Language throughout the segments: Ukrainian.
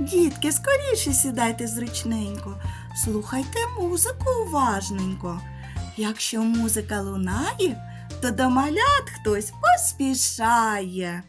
Дітки, скоріше сідайте зручненько, слухайте музику уважненько. Якщо музика лунає, то до малят хтось поспішає.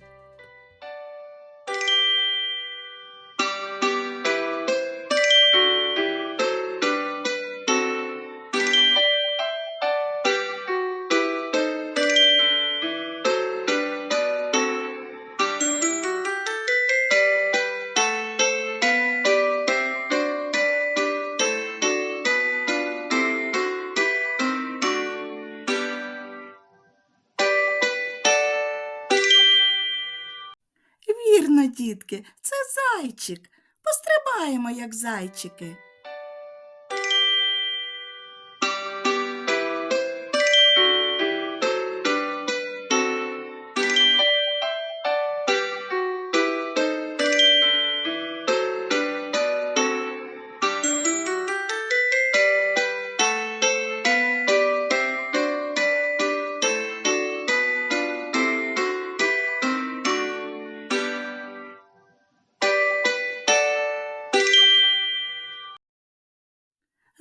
Дітки, це зайчик. Пострибаємо, як зайчики.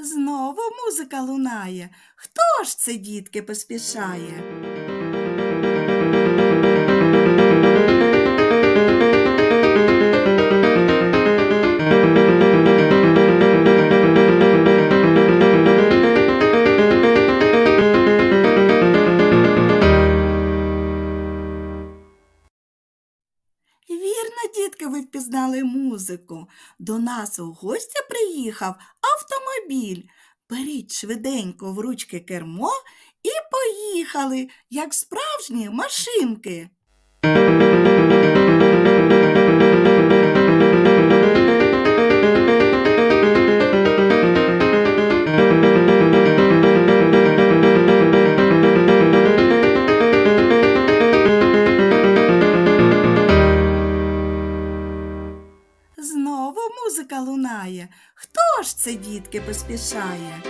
Знову музика лунає. Хто ж це, дітки, поспішає? Вірно, дітки, ви впізнали музику. До нас у гості приїхав автомобіль. Беріть швиденько в ручки кермо і поїхали, як справжні машинки. Музика лунає. Хто ж це, дітки, поспішає?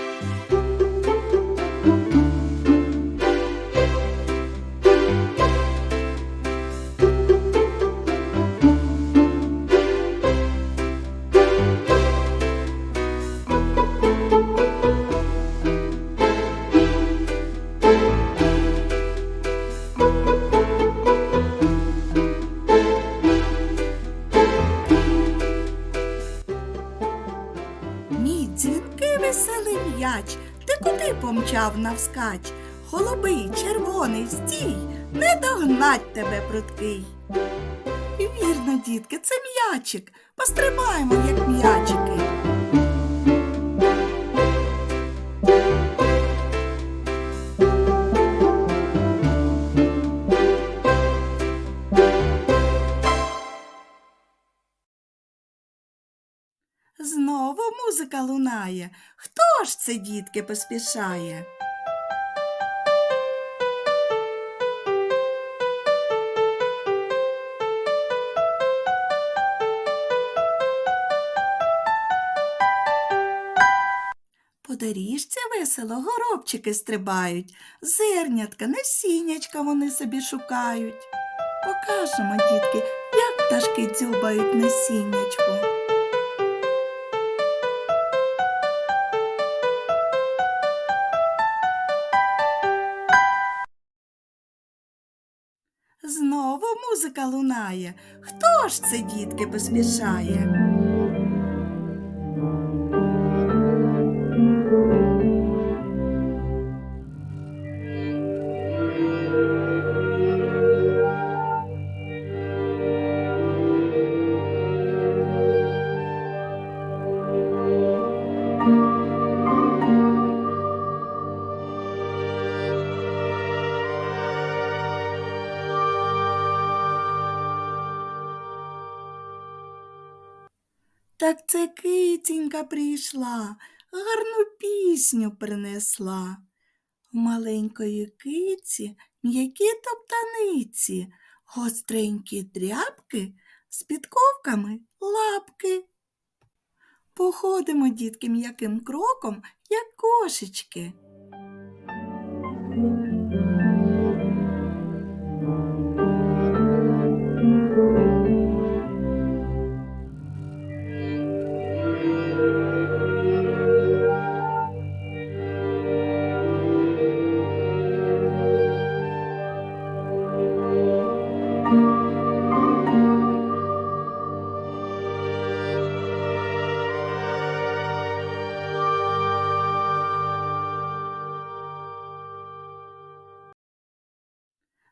Куди помчав навскач? Голубий, червоний, стій, не догнать тебе прудкий. Вірно, дітки, це м'ячик. Пострибаємо, як м'ячики. Знову музика лунає. Хто ж це, дітки, поспішає? По доріжці весело горобчики стрибають, зернятка, насіннячка вони собі шукають. Покажемо, дітки, як пташки дзюбають насіннячку. Знову музика лунає. Хто ж це, дітки, поспішає? Так це кицінька прийшла, гарну пісню принесла. В маленької киці м'які топтаниці, гостренькі дрябки з підковками лапки. Походимо, дітки, м'яким кроком, як кошечки.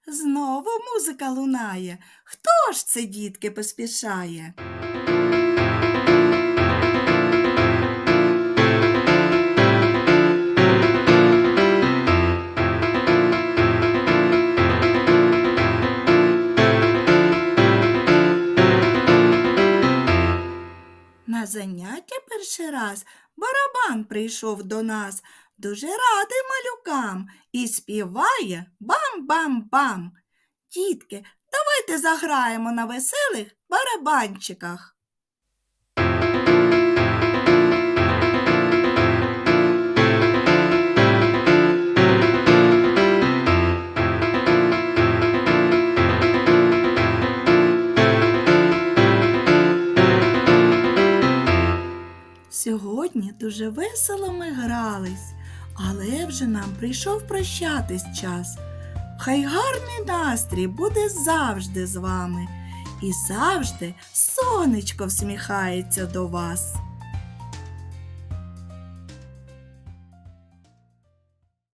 Знову музика лунає. Хто ж це, дітки, поспішає? На заняття перший раз барабан прийшов до нас, дуже радий малюкам і співає бам-бам-бам. Дітки, давайте заграємо на веселих барабанчиках. Сьогодні дуже весело ми грались, але вже нам прийшов прощатись час. Хай гарний настрій буде завжди з вами, і завжди сонечко всміхається до вас.